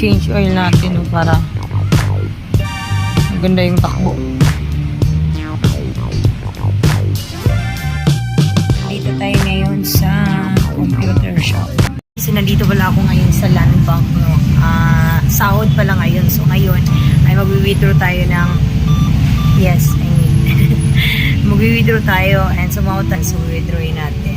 change oil natin no, para maganda yung takbo. Dito tayo ngayon sa computer shop. Kasi nandito pala ako ngayon sa land bank. No? Ah, sahod pala ngayon. So ngayon ay mag-withdraw tayo ng yes, I mean mag-withdraw tayo and sumahod tayo so withdrawin natin.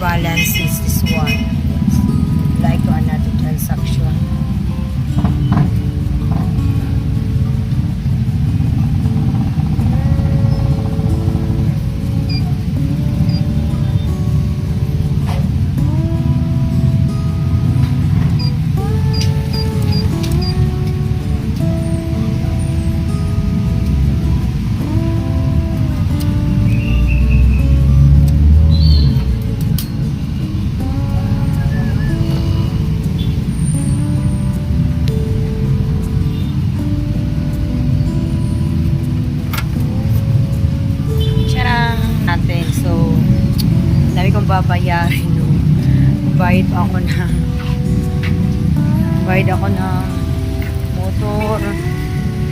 Balance is this one. Like to another bayad ako ng motor.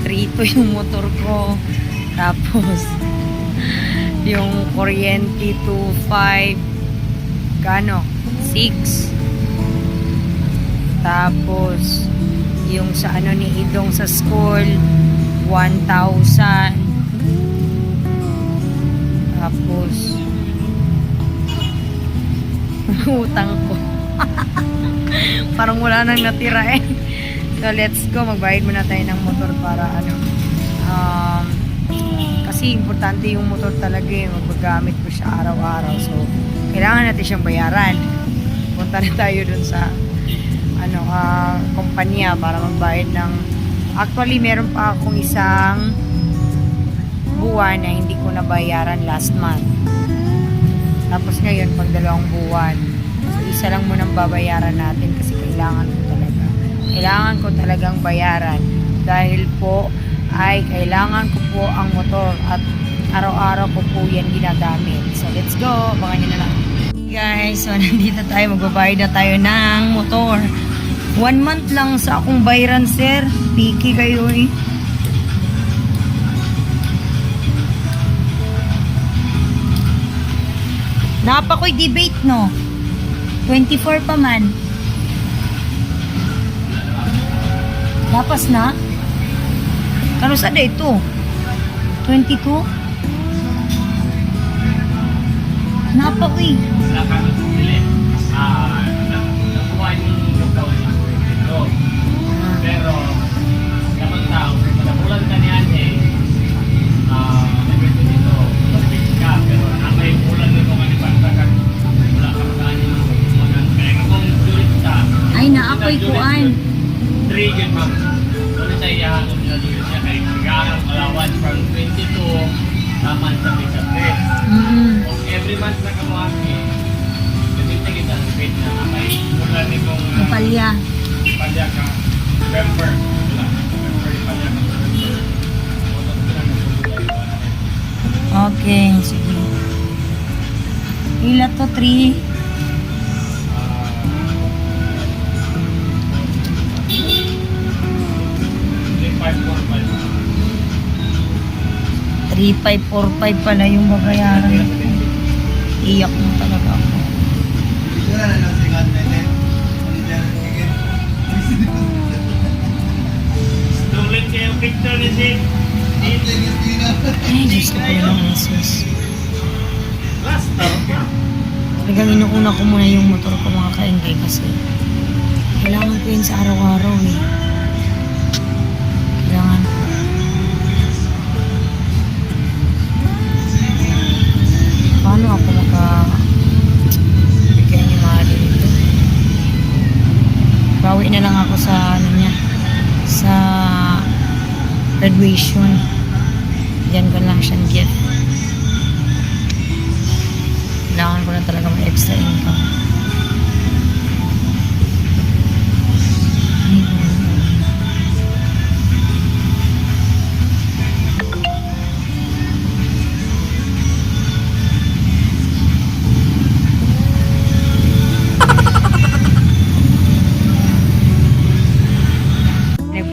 Trito yung motor ko. Tapos, yung kuryente 2.5 kano? 6 tapos yung sa ano ni Idong sa school 1,000 tapos, utang ko. Parang wala nang natira eh. So, let's go. Magbayad muna tayo ng motor para ano. Um, kasi importante yung motor talaga eh. Magagamit ko siya araw-araw. So, kailangan natin siyang bayaran. Punta na tayo dun sa ano, ah, kumpanya para magbayad ng actually meron pa akong isang buwan na hindi ko nabayaran last month. Tapos ngayon, pag dalawang buwan. Isa lang munang babayaran natin kasi kailangan ko talaga. Kailangan ko talagang bayaran dahil po ay kailangan ko po ang motor at araw-araw ko po yan ginagamit. So, let's go. Abangan nyo na lang. Guys, so nandito tayo. Magbabayad na tayo ng motor. One month lang sa akong bayaran, sir. Piki kayo eh. Napa ko'y debate, no? 24 pa man. Lapas na? Kano sa day ito? 22? Napa ko'y. Wala ka nang bumili. Ah, nakuha niyo yung daw ng 22. Pero, naman tao, nakulan ka ni Ate, ah, nagwito dito, malapit ka, pero nakay ulan nito nga ni Bantagan. Wala ka magaan yung mga Kaya kung tulit ka, Ay, naapoy kuan. 3 yun ma'am. Doon sa iyahan nila doon siya kay Gagang Allowance from 22 naman sa Pisa 3. Mm Kung every month na kamuhaki, ganito kita ang page na kay mula ni kong uh, Kapalya. palya ka, November, wala, November, palya ka. Wala ko na. Okay, sige. Ila to, 3. Ah, 3545 pala yung babayaran. Iyak mo talaga ako. Ay, Diyos ko pala ng Jesus. Talagang inuuna ko muna yung motor ko mga kaengay kasi kailangan ko yun sa araw-araw eh. Na lang ako sa ano niya sa graduation. Yan ko lang siyang gift. Kailangan ko na talaga may extra income.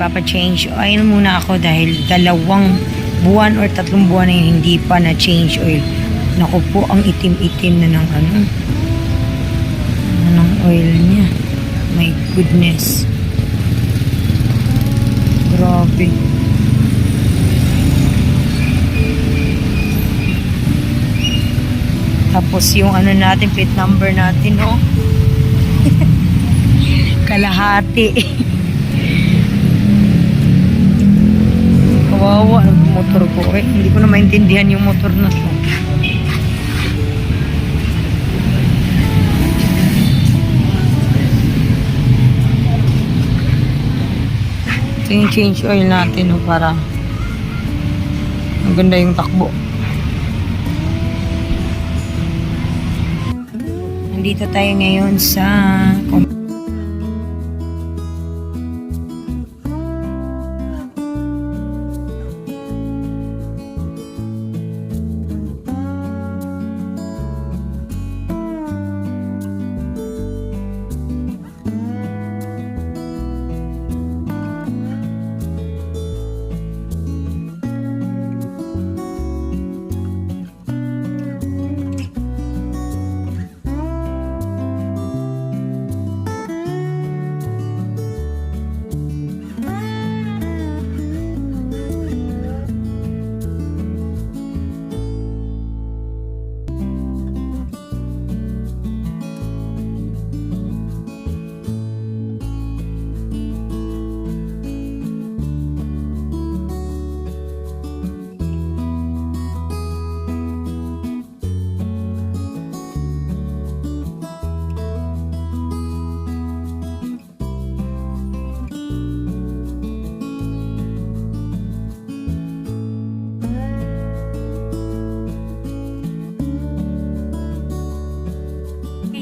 Magpapa-change oil muna ako dahil dalawang buwan or tatlong buwan na hindi pa na change oil. Naku po, ang itim-itim na ng ano, ano ng oil niya. My goodness. Grabe. Tapos yung ano natin, plate number natin, oh. Kalahati. Kawawa ang motor ko eh. Hindi ko na maintindihan yung motor na to. Ito yung change oil natin oh, para maganda yung takbo. Nandito tayo ngayon sa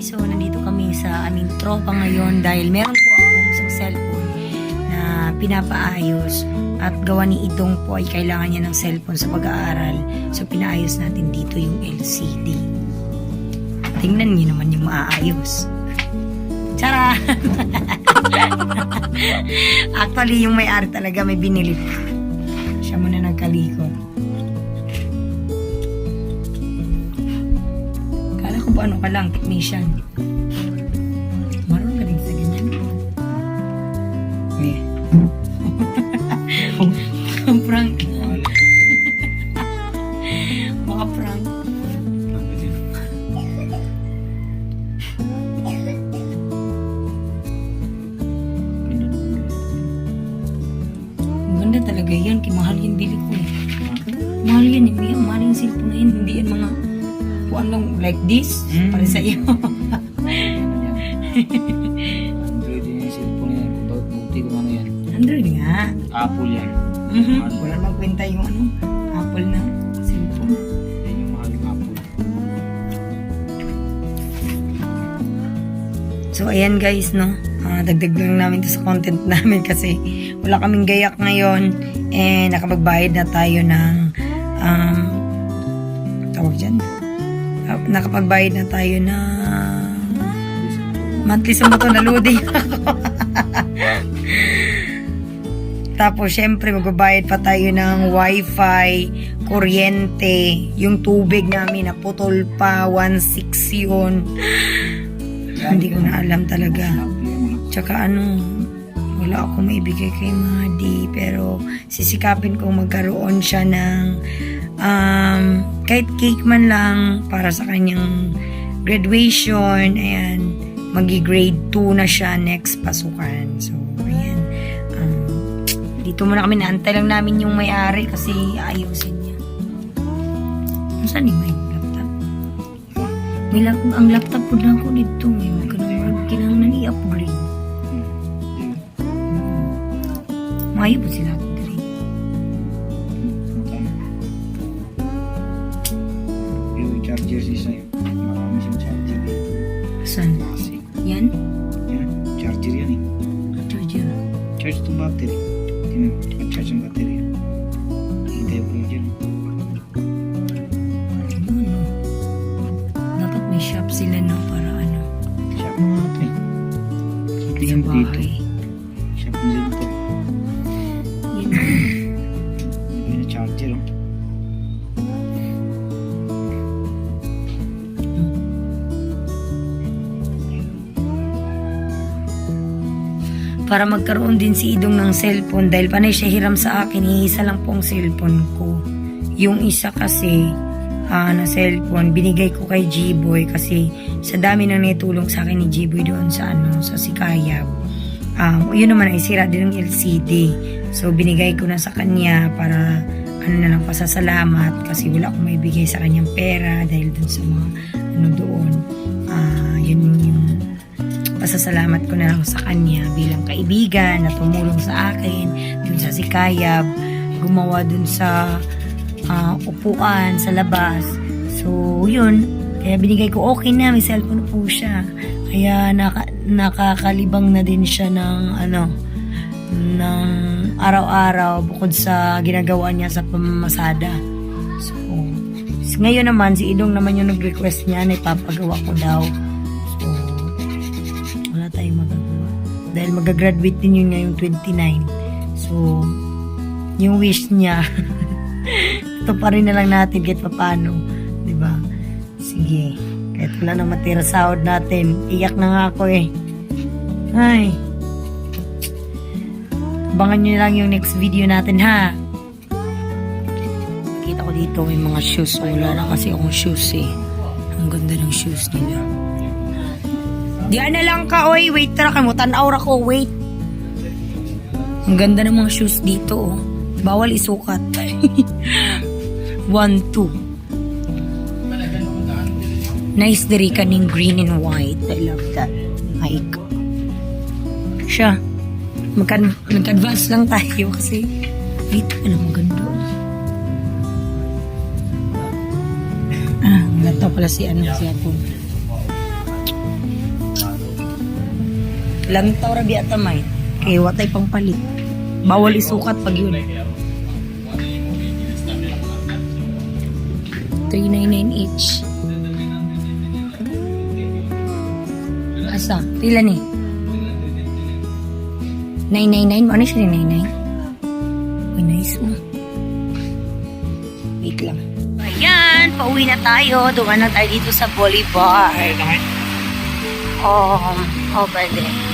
so nandito kami sa aming tropa ngayon dahil meron po akong isang cellphone na pinapaayos at gawa ni Idong po ay kailangan niya ng cellphone sa pag-aaral. So pinaayos natin dito yung LCD. Tingnan niyo naman yung maayos. Tara! Actually, yung may-ari talaga may binili. Siya muna nagkalikot. Ano ka lang, technician. Android nga. Apple yan. Mhm. Wala magkwenta yung ano. Apple na cellphone. Yan yung mahal yung Apple. So, ayan guys, no? Ah, dagdag lang namin to sa content namin kasi wala kaming gayak ngayon and nakapagbayad na tayo ng um, tawag dyan? Ah, nakapagbayad na tayo ng monthly sa moto na loading ako. Tapos, syempre, magbabayad pa tayo ng wifi, kuryente, yung tubig namin na putol pa, 1.6 yun. Hindi ko na alam talaga. Tsaka ano, wala akong maibigay kay Madi, pero sisikapin kong magkaroon siya ng um, kahit cake man lang para sa kanyang graduation. Ayan, magi-grade 2 na siya next pasukan. So, dito muna kami naantay lang namin yung may-ari kasi ayusin niya. Saan yung may laptop? May lap- ang laptop po na ako dito. May kailangan, kailangan i-upgrade. Mayo po sila upgrade. Yung charger si sa'yo. Marami siyang charger dito. Saan? Yan? yan. Charger yan eh. Charger. Charge itong battery. Tingnan, charge ang battery. Hintay ko lang dyan. Ano, no? Dapat may shop sila no para ano. Shop mo eh. Sa bahay. Dito. Para magkaroon din si Idong ng cellphone dahil panay siya hiram sa akin, iisa lang pong cellphone ko. Yung isa kasi ah, na cellphone, binigay ko kay G-Boy kasi sa dami nang naitulong sa akin ni G-Boy doon sa ano, sa Sikayab. Um, yun naman ay sira din ng LCD. So binigay ko na sa kanya para ano na lang pasasalamat kasi wala akong may bigay sa kanyang pera dahil dun sa mga ano doon. Ah, yun yung pasasalamat ko na lang sa kanya bilang kaibigan na tumulong sa akin dun sa Sikayab, gumawa dun sa ah, upuan sa labas. So, yun. Kaya binigay ko, okay na, may cellphone po siya. Kaya naka, nakakalibang na din siya ng ano, ng araw-araw bukod sa ginagawa niya sa pamamasada. So, ngayon naman, si Idong naman yung nag-request niya na ipapagawa ko daw. Tayong magagawa. Dahil mag-graduate din yun ngayong 29. So, yung wish niya, ito pa rin na lang natin kahit paano. Di ba? Sige. Kahit wala nang matira sahod natin. Iyak na nga ako eh. Ay. Abangan nyo lang yung next video natin ha. Kita ko dito may mga shoes. Wala na kasi akong shoes eh. Ang ganda ng shoes nila. Diyan na lang ka, oy. Wait, tara kamo. Tanaw ra ko, wait. Ang ganda ng mga shoes dito, oh. Bawal isukat. One, two. Nice diri kaning green and white. I love that. Like, siya. Mag- Mag-advance lang tayo kasi wait, alam mo ganda. Ah, ganito pala si ano si Apple. Lantaw ra biya tamay. Kay watay pang palit. Bawal isukat pag yun. 399 each. Asa? Pila ni? 999? Ano siya 999? Uy, nice oh. Wait lang. Ayan, pauwi na tayo. Duman na tayo dito sa Bolivar. Oh, oh, pwede.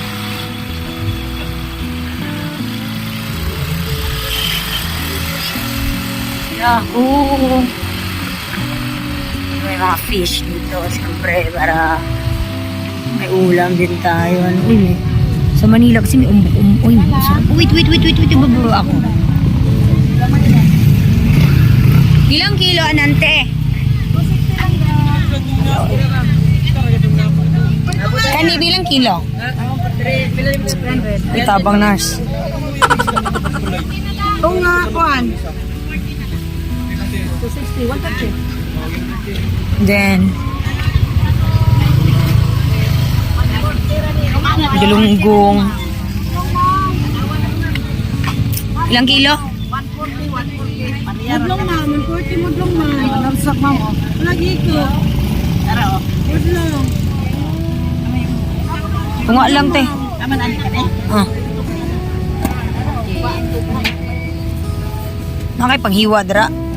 Yahoo! May mga fish dito, siyempre, para may ulam din tayo. Ano yun eh. Sa Manila kasi may umbok-um. Uy, masarap. Wait, wait, wait, wait, wait, baburo ako. Ilang kilo, anante? Kani, bilang kilo? Ay, tabang nurse. Oo nga, kuhan. Then, Galunggong. Ilang kilo? Mudlong na, man 40 mudlong na. Narsak ma'am. Lagi ko. Tara o. Mudlong. Tunga lang, te. Aman ani ka ne? Ah. Nakipaghiwa, dra.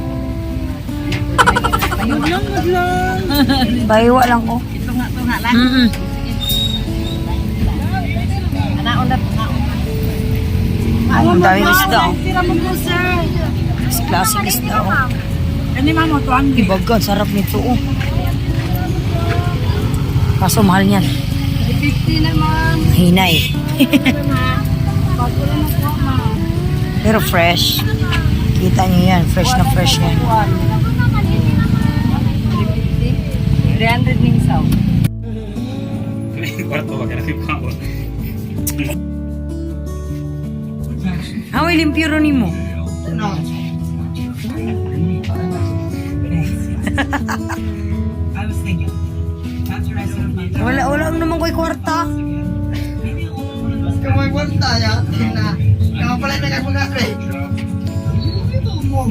Mudlong, mudlong. Pahiwa lang ko. Ito nga, ito nga lang. Mm-mm. Anaon na, anaon na. Ay, ang daming isda, oh. Mas classic isda, oh. Ano ma'am, mo, tuwan. Ibaga, sarap nito, oh. Kaso mahal niyan. 50 na, ma'am. Hinay. Pero fresh. Kita niyo yan. Fresh na fresh yan. 300 ning saw. Kwarto ba ka na Away, limpyo rin mo. I was thinking. That's what I said. Wala, wala naman ko'y kwarta. Kamay kwenta ya, na. Kamu pala na kako na kay. Ito mo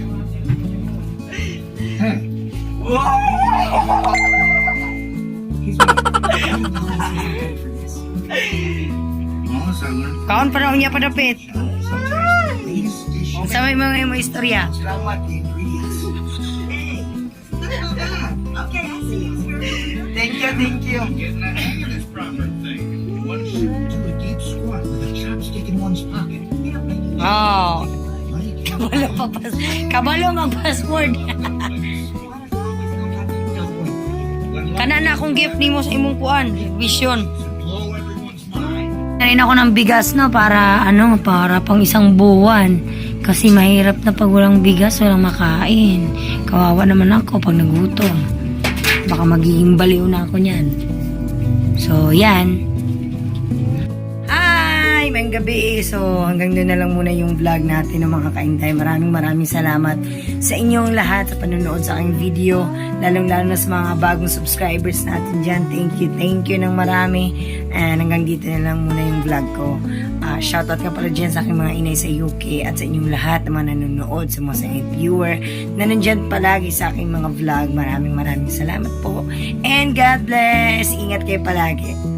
kawan pernah raw niya sama yang mau historia ya? mo. Thank you, thank you. Oh. Kabalo pa pas. Kabalo mag-password. Kana na akong gift nimo sa imong kuan, vision. Kain ako ng bigas no para ano, para pang isang buwan. Kasi mahirap na pag walang bigas, walang makain. Kawawa naman ako pag nagutom. Baka magiging baliw na ako niyan. So, yan. Hi! May gabi. So, hanggang doon na lang muna yung vlog natin ng mga kaintay. Maraming maraming salamat sa inyong lahat sa panonood sa aking video. Lalong-lalo na sa mga bagong subscribers natin dyan. Thank you, thank you ng marami. And hanggang dito na lang muna yung vlog ko. Ah, shoutout ka pala dyan sa aking mga inay sa UK at sa inyong lahat na mga nanonood, sa mga silent viewer na nandyan palagi sa aking mga vlog. Maraming maraming salamat po. And God bless! Ingat kayo palagi.